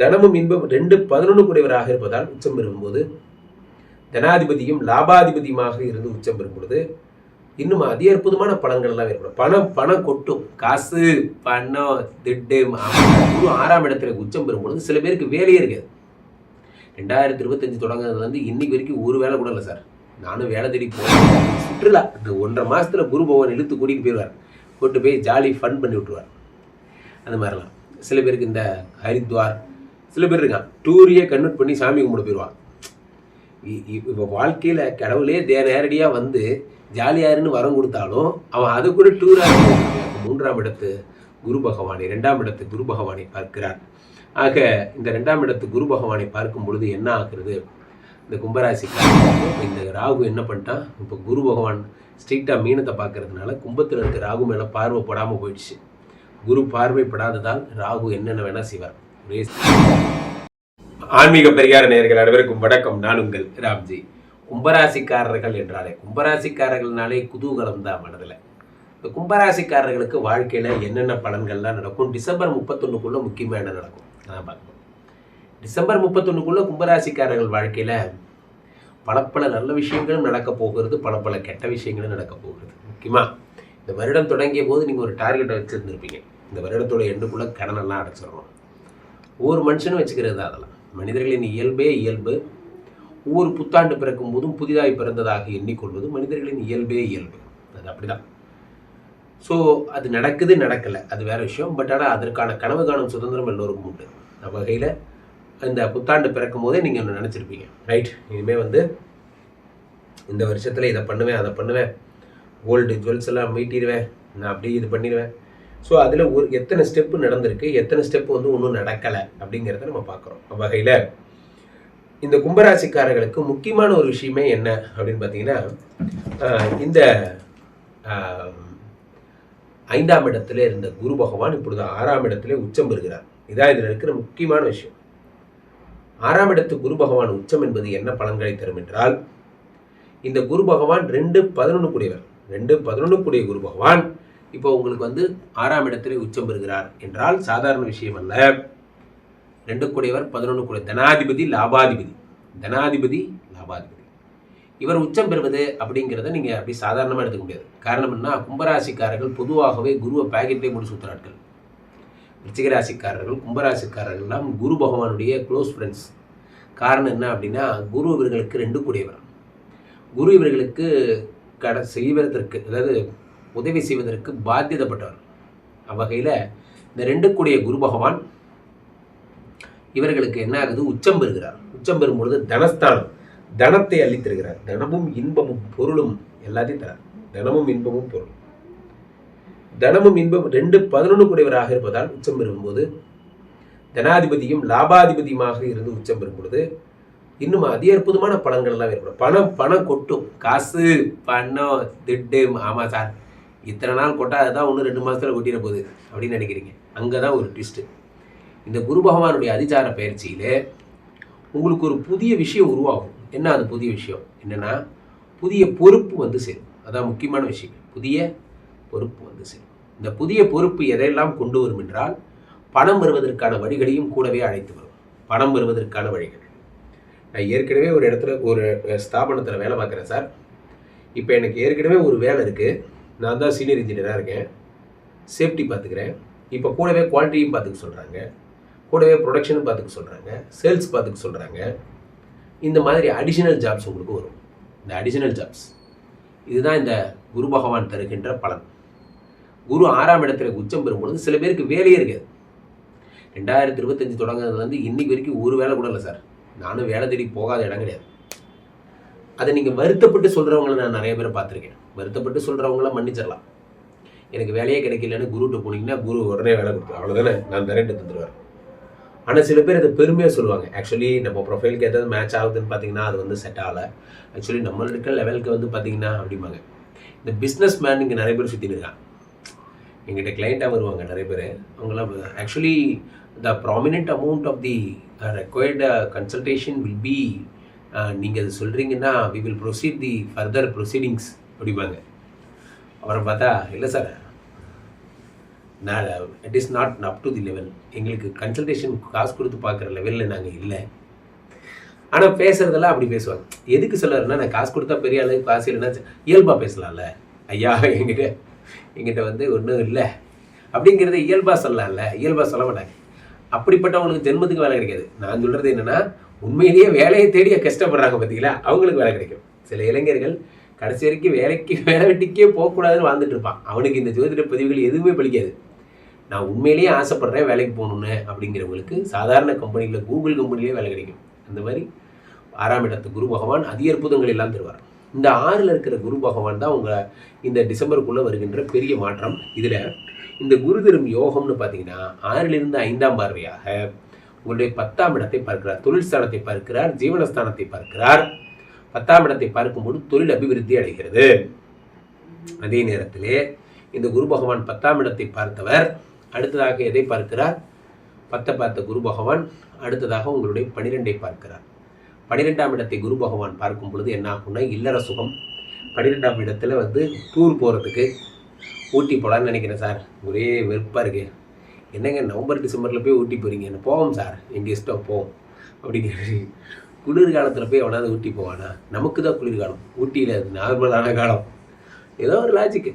தனமும் இன்பம் ரெண்டு பதினொன்று கூடியவராக இருப்பதால் உச்சம் பெறும்போது தனாதிபதியும் லாபாதிபதியுமாக இருந்து உச்சம் பெறும் பொழுது இன்னும் அதி அற்புதமான பலன்கள் எல்லாம் ஏற்படும். பணம் பணம் கொட்டும். காசு பணம் திட்டு குரு ஆறாம் இடத்துல உச்சம் பெறும் பொழுது சில பேருக்கு வேலையே இருக்காது. ரெண்டாயிரத்தி இருபத்தஞ்சு தொடங்குறதுலேருந்து இன்னைக்கு வரைக்கும் ஒரு வேலை கூட இல்லை சார். நானும் வேலை தேடி போகிறேன் சுற்றுலா. இந்த ஒன்றரை மாதத்துல குரு பகவான் இழுத்து கூட்டிகிட்டு போயிடுவார். கூட்டு போய் ஜாலி ஃபன் பண்ணி விட்டுருவார். அந்த மாதிரிலாம். சில பேருக்கு இந்த ஹரித்வார் சில பேர் இருக்கான் டூரியே கன்வெர்ட் பண்ணி சாமி கும்பிட போயிடுவான் இப்போ வாழ்க்கையில் கடவுளே தே நேரடியாக வந்து ஜாலியாருன்னு வரம் கொடுத்தாலும் அவன் அது கூட டூராக மூன்றாம் இடத்து குரு பகவானை ரெண்டாம் இடத்து குரு பகவானை பார்க்கிறார். ஆக இந்த ரெண்டாம் இடத்து குரு பகவானை பார்க்கும் பொழுது என்ன ஆகுறது? இந்த கும்பராசி இந்த ராகு என்ன பண்ணிட்டான்? இப்போ குரு பகவான் ஸ்ட்ரிக்டாக மீனத்தை பார்க்கறதுனால கும்பத்தில் இருக்க ராகு மேலே பார்வைப்படாமல் போயிடுச்சு. குரு பார்வைப்படாததால் ராகு என்னென்ன வேணால் செய்வார். ஒரே ஆன்மீக பெரியார நேர்கள் அனைவருக்கும் வணக்கம். நான் உங்கள் ராம்ஜி. கும்பராசிக்காரர்கள் என்றாலே கும்பராசிக்காரர்கள்னாலே குதூகலம் தான் மனதில். இந்த கும்பராசிக்காரர்களுக்கு வாழ்க்கையில் என்னென்ன பலன்கள்லாம் நடக்கும்? டிசம்பர் முப்பத்தொன்னுக்குள்ளே முக்கியமாக என்ன நடக்கும். அதான் பார்க்கணும். டிசம்பர் முப்பத்தொன்னுக்குள்ளே கும்பராசிக்காரர்கள் வாழ்க்கையில் பல பல நல்ல விஷயங்களும் நடக்க போகிறது பல பல கெட்ட விஷயங்களும் நடக்க போகிறது. முக்கியமாக இந்த வருடம் தொடங்கிய போது நீங்கள் ஒரு டார்கெட்டை வச்சுருந்துருப்பீங்க. இந்த வருடத்தோட எண்ணுக்குள்ளே கடனெல்லாம் அடைச்சிடணும். ஒவ்வொரு மனுஷனும் வச்சுக்கிறது அதெல்லாம். மனிதர்களின் இயல்பே இயல்பு. ஒவ்வொரு புத்தாண்டு பிறக்கும் போதும் புதிதாய் பிறந்ததாக எண்ணிக்கொள்வது மனிதர்களின் இயல்பே இயல்பு. அது அப்படிதான். ஸோ அது நடக்குது நடக்கலை. அது வேற விஷயம். பட் ஆனால் அதற்கான கனவு காணும் சுதந்திரம் எல்லோருக்கும் உண்டு. அந்த வகையில் இந்த புத்தாண்டு பிறக்கும் போதே நீங்கள் ஒன்று நினச்சிருப்பீங்க. ரைட் இனிமேல் வந்து இந்த வருஷத்தில் இதை பண்ணுவேன் அதை பண்ணுவேன். கோல்டு ஜுவல்ஸ் எல்லாம் மீட்டிடுவேன். நான் அப்படியே இது பண்ணிடுவேன். ஸோ அதில் ஒரு எத்தனை ஸ்டெப்பு நடந்திருக்கு எத்தனை ஸ்டெப்பு வந்து ஒன்றும் நடக்கலை அப்படிங்கிறத நம்ம பார்க்குறோம். வகையில் இந்த கும்பராசிக்காரர்களுக்கு முக்கியமான ஒரு விஷயமே என்ன அப்படின்னு பார்த்தீங்கன்னா இந்த ஐந்தாம் இடத்துல இருந்த குரு பகவான் இப்பொழுது ஆறாம் இடத்துல உச்சம் பெறுகிறார். இதான் இதில் இருக்கிற முக்கியமான விஷயம். ஆறாம் இடத்து குரு பகவான் உச்சம் என்பது என்ன பலன்களை தரும் என்றால் இந்த குரு பகவான் ரெண்டு பதினொன்று கூடியவர். ரெண்டு பதினொன்று கூடிய குரு பகவான் இப்போ உங்களுக்கு வந்து ஆறாம் இடத்திலே உச்சம் பெறுகிறார் என்றால் சாதாரண விஷயம் அல்ல. ரெண்டு கூடையவர் பதினொன்று கூடிய தனாதிபதி லாபாதிபதி. தனாதிபதி லாபாதிபதி. இவர் உச்சம் பெறுவது அப்படிங்கிறத நீங்கள் அப்படி சாதாரணமாக எடுத்துக்க முடியாது. காரணம் என்ன கும்பராசிக்காரர்கள் பொதுவாகவே குருவை பேக்கெட்லேயே முடிச்சு சுற்றுறார்கள் ரிச்சிகராசிக்காரர்கள் கும்பராசிக்காரர்கள்லாம் குரு பகவானுடைய க்ளோஸ் ஃப்ரெண்ட்ஸ் காரணம் என்ன அப்படின்னா குரு இவர்களுக்கு ரெண்டு கூடியவர். குரு இவர்களுக்கு கட செய்வதற்கு அதாவது உதவி செய்வதற்கு பாத்தியதப்பட்டவர். அவ்வகையில் இந்த ரெண்டு கூடிய குரு பகவான் இவர்களுக்கு என்ன ஆகுது? உச்சம் பெறுகிறார். உச்சம் பெறும் பொழுது தனஸ்தானம் தனத்தை அள்ளித் தருகிறார் தனமும் இன்பமும் பொருளும் எல்லாத்தையும் தரார். தனமும் இன்பமும் பொருளும். தனமும் இன்பம் ரெண்டு பதினொன்று கூடியவராக இருப்பதால் உச்சம் பெறும்போது தனாதிபதியும் லாபாதிபதியுமாக இருந்து உச்சம் பெறும் பொழுது இன்னும் அதி அற்புதமான பலன்கள் எல்லாம் ஏற்படும். பணம் பணம் கொட்டும். காசு பணம் திட்டு ஆமாம் சார். இத்தனை நாள் கொட்டாது தான் ஒன்று ரெண்டு மாதத்தில் கொட்டிட போகுது அப்படின்னு நினைக்கிறீங்க. அங்கே தான் ஒரு ட்விஸ்ட்டு இந்த குரு பகவானுடைய அதிச்சார பயிற்சியில் உங்களுக்கு ஒரு புதிய விஷயம் உருவாகும். என்ன அது புதிய விஷயம்? என்னன்னா புதிய பொறுப்பு வந்து சேரும். அதான் முக்கியமான விஷயம் புதிய பொறுப்பு வந்து சேரும். இந்த புதிய பொறுப்பு எதையெல்லாம் கொண்டு வரும் என்றால் பணம் வருவதற்கான வழிகளையும் கூடவே அழைத்து வரும். பணம் வருவதற்கான வழிகள். நான் ஏற்கனவே ஒரு இடத்துல ஒரு ஸ்தாபனத்தில் வேலை பார்க்குறேன் சார். இப்போ எனக்கு ஏற்கனவே ஒரு வேலை இருக்குது நான் தான் சீனியர் இன்ஜினியராக இருக்கேன். சேஃப்டி பார்த்துக்கிறேன். இப்போ கூடவே குவாலிட்டியும் பார்த்துக்க சொல்கிறாங்க கூடவே ப்ரொடக்ஷனும் பார்த்துக்க சொல்கிறாங்க சேல்ஸ் பார்த்துக்க சொல்கிறாங்க இந்த மாதிரி அடிஷனல் ஜாப்ஸ் உங்களுக்கு வரும். இந்த அடிஷனல் ஜாப்ஸ் இதுதான் இந்த குரு பகவான் தருகின்ற பலன். குரு ஆறாம் இடத்துல உச்சம் பெறும் பொழுது சில பேருக்கு வேலையே இருக்காது. ரெண்டாயிரத்தி இருபத்தஞ்சு தொடங்குறதுலேருந்து இன்றைக்கி வரைக்கும் ஒரு வேலை கூட இல்லை சார். நானும் வேலை தேடி போகாத இடம் கிடையாது. அதை நீங்கள் வருத்தப்பட்டு சொல்கிறவங்கள நான் நிறைய பேர் பார்த்துருக்கேன். வருத்தப்பட்டு சொல்கிறவங்கள மன்னிச்சிடலாம். எனக்கு வேலையே கிடைக்கலன்னு குருகிட்ட போனீங்கன்னா குரு உடனே வேலை கொடுத்துரு அவ்வளோதானே நான் நிறைய தந்துடுவார் ஆனால் சில பேர் அதை பெருமையாக சொல்லுவாங்க. ஆக்சுவலி நம்ம ப்ரொஃபைலுக்கு ஏதாவது மேட்ச் ஆகுதுன்னு பார்த்தீங்கன்னா அது வந்து செட் ஆகலை. ஆக்சுவலி நம்ம இருக்கிற லெவலுக்கு வந்து பார்த்தீங்கன்னா அப்படிம்பாங்க. இந்த பிஸ்னஸ் மேன் இங்கே நிறைய பேர் சுற்றின்னு எங்கிட்ட கிளைண்ட்டாக வருவாங்க நிறைய பேர். அவங்களாம் actually the prominent amount of the required consultation will be நீங்கள் அது சொல்கிறீங்கன்னா we will proceed the further proceedings அப்படிம்பாங்க. அப்புறம் பார்த்தா இல்லை சார் நான் it is not up to the level எங்களுக்கு கன்சல்டேஷன் காசு கொடுத்து பார்க்குற லெவலில் நாங்கள் இல்லை. ஆனால் பேசுகிறதெல்லாம் அப்படி பேசுவாங்க. எதுக்கு சொல்லுறேன்னா நான் காசு கொடுத்தா பெரிய அளவுக்கு காசு இல்லைன்னா இயல்பாக பேசலாம்ல. ஐயா எங்கிட்ட எங்கிட்ட வந்து ஒன்றும் இல்லை. அப்படிங்கிறத இயல்பாக சொல்லலாம்ல. இயல்பாக சொல்ல மாட்டாங்க. அப்படிப்பட்டவங்களுக்கு ஜென்மத்துக்கு வேலை கிடைக்காது. நான் சொல்கிறது என்னென்னா உண்மையிலேயே வேலையை தேடிய கஷ்டப்படுறாங்க பார்த்தீங்களா? அவங்களுக்கு வேலை கிடைக்கும். சில இளைஞர்கள் கடைசி வரைக்கும் வேலைக்கு வேலை வெட்டிக்கே போகக்கூடாதுன்னு வாழ்ந்துட்டு இருப்பான். அவனுக்கு இந்த ஜோதிட பதிவுகள் எதுவுமே பிடிக்காது. நான் உண்மையிலேயே ஆசைப்படுறேன் வேலைக்கு போகணுன்னு அப்படிங்கிறவங்களுக்கு சாதாரண கம்பெனியில் கூகுள் கம்பெனிலேயே வேலை கிடைக்கும். அந்த மாதிரி ஆறாம் இடத்து குரு பகவான் அதி அற்புதங்கள் எல்லாம் தருவார். இந்த ஆறில் இருக்கிற குரு பகவான் தான் உங்கள் இந்த டிசம்பருக்குள்ளே வருகின்ற பெரிய மாற்றம். இதில் இந்த குரு தரும் யோகம்னு பார்த்தீங்கன்னா ஆறிலிருந்து ஐந்தாம் பார்வையாக உங்களுடைய பத்தாம் இடத்தை பார்க்கிறார். தொழில் ஸ்தானத்தை பார்க்கிறார் ஜீவனஸ்தானத்தை பார்க்கிறார். பத்தாம் இடத்தை பார்க்கும்போது தொழில் அபிவிருத்தி அடைகிறது. அதே நேரத்திலே இந்த குரு பகவான் பத்தாம் இடத்தை பார்த்தவர் அடுத்ததாக எதை பார்க்கிறார்? பத்தை பார்த்த குரு பகவான் அடுத்ததாக உங்களுடைய பனிரெண்டை பார்க்கிறார். பனிரெண்டாம் இடத்தை குரு பகவான் பார்க்கும் பொழுது என்ன ஆகும்னா இல்லற சுகம். பன்னிரெண்டாம் இடத்துல வந்து டூர் போகிறதுக்கு ஊட்டி போகலான்னு நினைக்கிறேன் சார். ஒரே வெறுப்பாக இருக்கு. என்னங்க நவம்பர் டிசம்பரில் போய் ஊட்டி போகிறீங்க என்ன போவோம் சார். எங்கள் இஷ்டம் போவோம். அப்படிங்கிற குளிர்காலத்தில் போய் அவனாவது ஊட்டி போவானா? நமக்கு தான் குளிர்காலம். ஊட்டியில் நார்மலான காலம். ஏதோ ஒரு லாஜிக்கு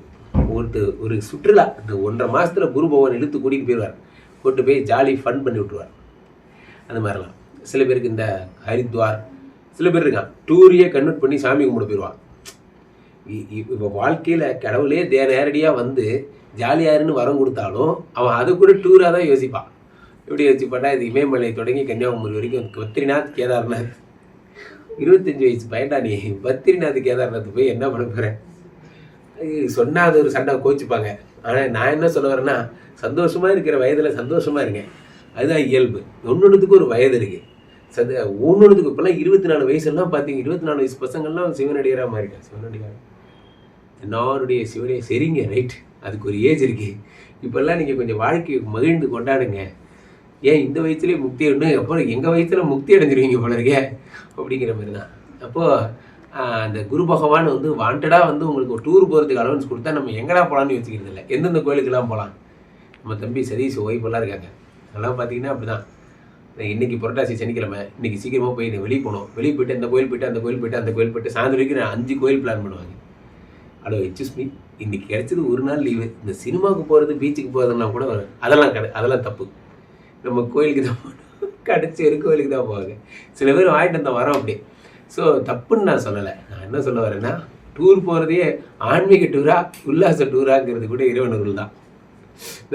ஒரு ஒரு சுற்றுலா. இந்த ஒன்றரை மாதத்தில் குரு பகவான் இழுத்து கூட்டிகிட்டு போயிடுவார் கூட்டு போய் ஜாலி ஃபன் பண்ணி விட்ருவார் அந்த மாதிரிலாம். சில பேருக்கு இந்த ஹரித்வார் சில பேர் இருக்கான் டூரியே கன்வெர்ட் பண்ணி சாமி கும்பிட போயிடுவான் இப்போ வாழ்க்கையில் கடவுளே தே நேரடியாக வந்து ஜாலியாருன்னு வரம் கொடுத்தாலும் அவன் அது கூட டூராக தான் யோசிப்பான். எப்படி யோசிப்பாட்டா இது இமயமலை தொடங்கி கன்னியாகுமரி வரைக்கும் பத்ரிநாத் கேதார்நாத். இருபத்தஞ்சி வயசு பையன்டா நீ. பத்ரிநாத் கேதார்நாத் போய் என்ன பண்ண போகிறேன் சொன்னால் அது ஒரு சண்டை கோச்சிப்பாங்க. ஆனால் நான் என்ன சொல்ல வரேன்னா சந்தோஷமாக இருக்கிற வயதில் சந்தோஷமாக இருங்க. அதுதான் இயல்பு. ஒன்னொன்றுத்துக்கு ஒரு வயது இருக்குது சந்த ஒன்னொன்றுத்துக்கு இப்போல்லாம் இருபத்தி நாலு வயசுலாம் பார்த்தீங்க இருபத்தி நாலு வயசு பசங்கள்லாம் சிவனடிகராக மாறிட்டேன் சிவனடிகாரன் எல்லாருடைய சிவனே சரிங்க ரைட் அதுக்கு ஒரு ஏஜ் இருக்கு. இப்போல்லாம் நீங்கள் கொஞ்சம் வாழ்க்கையை மகிழ்ந்து கொண்டாடுங்க. ஏன் இந்த வயசுலேயே முக்தி ஒன்று அப்புறம் எங்கள் வயசில் முக்தி அடைஞ்சிருவீங்க போல இருக்கே? அப்படிங்கிற மாதிரி தான் அப்போது அந்த குரு பகவான் வந்து வாண்டடாக வந்து உங்களுக்கு ஒரு டூர் போகிறதுக்கு அலவன்ஸ் கொடுத்தா நம்ம எங்கடா போகலான்னு யோசிக்கிறது இல்லை. எந்தெந்த கோயிலுக்கெல்லாம் போகலாம் நம்ம தம்பி சதீஷ் ஒய்ஃபெல்லாம் இருக்காங்க. அதெல்லாம் பார்த்தீங்கன்னா அப்படி தான் இன்றைக்கி புரட்டாசி சனிக்கிழமை. இன்றைக்கி சீக்கிரமாக போய் வெளியே போனோம் வெளியே போயிட்டு அந்த கோயில் போயிட்டு அந்த கோயில் போயிட்டு அந்த கோயில் போயிட்டு சாயந்தரம் வரைக்கும் நான் அஞ்சு கோயில் பிளான் பண்ணுவாங்க. ஹலோ எக்ஸ்கூஸ் மீ இன்றைக்கி கிடைச்சது ஒரு நாள் லீவு இந்த சினிமாவுக்கு போகிறது பீச்சுக்கு போகிறதுலாம் கூட வரும் அதெல்லாம் கிடை அதெல்லாம் தப்பு. நம்ம கோயிலுக்கு தான் போகணும் கடைசி ஒரு கோயிலுக்கு தான் போவாங்க. சில பேர் வாங்கிட்டு வந்தால் வரோம் அப்படி ஸோ தப்புன்னு நான் சொல்லலை. நான் என்ன சொல்ல வரேன்னா டூர் போகிறதையே ஆன்மீக டூரா உல்லாச டூராங்கிறது கூட இறைவனர்கள் தான்.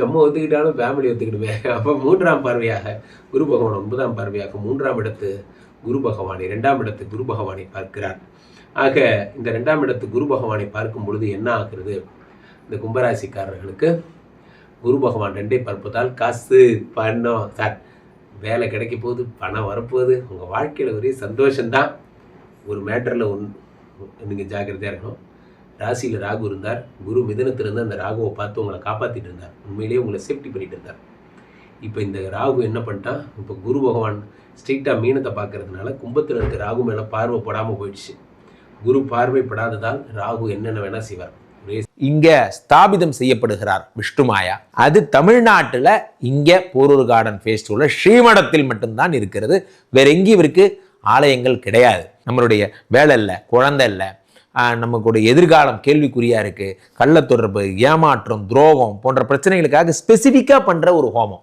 நம்ம ஒத்துக்கிட்டாலும் ஃபேமிலி ஒத்துக்கிடுமே. அப்போ மூன்றாம் பார்வையாக குரு பகவான் ஒன்பதாம் பார்வையாக மூன்றாம் இடத்து குரு பகவானை இரண்டாம் இடத்து குரு பகவானை பார்க்கிறார். ஆக இந்த ரெண்டாம் இடத்து குரு பகவானை பார்க்கும் பொழுது என்ன ஆகிறது? இந்த கும்பராசிக்காரர்களுக்கு குரு பகவான் ரெண்டே பார்ப்பதால் காசு பணம் சார் வேலை கிடைக்க போகுது பணம் வரப்போகுது. உங்கள் வாழ்க்கையில் ஒரே சந்தோஷம்தான். ஒரு மேட்டரில் ஒன் நீங்கள் ஜாக்கிரதையாக இருக்கணும். ராசியில் ராகு இருந்தார். குரு மிதனத்திலிருந்து அந்த ராகுவை பார்த்து உங்களை காப்பாற்றிட்டு இருந்தார். உண்மையிலேயே உங்களை சேஃப்டி பண்ணிட்டு இருந்தார். இப்போ இந்த ராகு என்ன பண்ணிட்டான் இப்போ குரு பகவான் ஸ்ட்ரிக்டாக மீனத்தை பார்க்கறதுனால கும்பத்தில் இருக்க ராகு மேலே பார்வை போடாமல் போயிடுச்சு. குரு பார்வைப்படாததால் ராகு என்னென்ன வேணால் செய்வார். இங்க ஸ்தாபிதம் செய்யப்படுகிறார் விஷ்ணுமாயா அது தமிழ்நாட்டில் இங்க போரூர் கார்டன் ஃபேஸ்டிவல்ல ஸ்ரீமடத்தில் மட்டும்தான் இருக்கிறது. வேற எங்கேயும் இவருக்கு ஆலயங்கள் கிடையாது. நம்மளுடைய வேலை இல்லை குழந்தை இல்லை. நமக்குடைய எதிர்காலம் கேள்விக்குறியா இருக்கு. கள்ள தொடர்பு ஏமாற்றம் துரோகம் போன்ற பிரச்சனைகளுக்காக ஸ்பெசிஃபிக்காக பண்ற ஒரு ஹோமம்.